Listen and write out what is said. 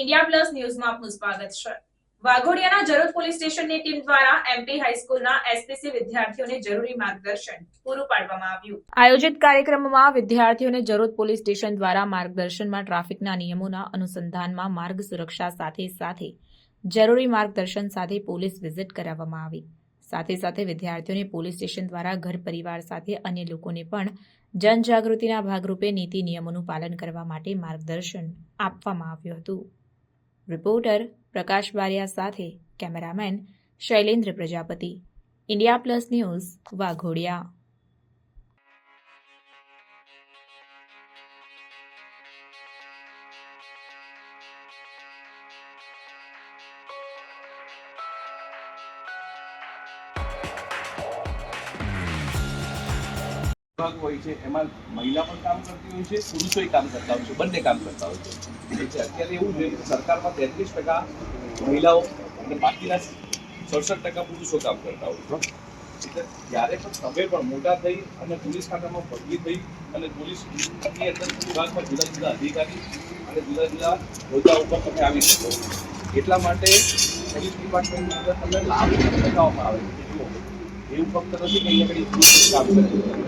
India plus ન્યૂઝમાં આપનું સ્વાગત છે. વાઘોડિયાના જરોદ પોલીસ સ્ટેશનની ટીમ દ્વારા એમપી હાઈસ્કૂલના એસપીસી વિદ્યાર્થીઓને જરૂરી માર્ગદર્શન પૂરું પાડવામાં આવ્યું. આયોજિત કાર્યક્રમમાં વિદ્યાર્થીઓને જરોદ પોલીસ સ્ટેશન દ્વારા માર્ગદર્શનમાં ટ્રાફિકના નિયમોના અનુસંધાનમાં માર્ગ સુરક્ષા સાથે સાથે જરૂરી માર્ગદર્શન સાથે પોલીસ વિઝિટ કરાવવામાં આવી. સાથે સાથે વિદ્યાર્થીઓને પોલીસ સ્ટેશન દ્વારા ઘર પરિવાર સાથે અન્ય લોકોને પણ જનજાગૃતિના ભાગરૂપે નીતિ નિયમોનું પાલન કરવા માટે માર્ગદર્શન આપવામાં આવ્યું હતું. રિપોર્ટર પ્રકાશ બારિયા સાથે cameraman Shailendra Prajapati, India plus news Waghodia. વિભાગ હોય છે, એમાં મહિલા પણ કામ કરતી હોય છે, પુરુષોય કામ કરતા હોય છે, બંને કામ કરતા હોય છે. અત્યારે એવું છે કે સરકારમાં તેત્રીસ ટકા મહિલાઓ અને બાકીના સડસઠ ટકા પુરુષો કામ કરતા હોય છે. એટલે જ્યારે પણ તમે પણ મોટા થઈ અને પોલીસ ખાતામાં પદવી થઈ અને પોલીસની અંદર વિભાગમાં જુદા જુદા અધિકારી અને જુદા જુદા હોદ્દા ઉપર તમે આવી શકો એટલા માટે પોલીસ ડિપાર્ટમેન્ટની અંદર તમને લાભ બતાવવામાં આવે છે. એવું ફક્ત નથી કે અહીંયા કામ કરે.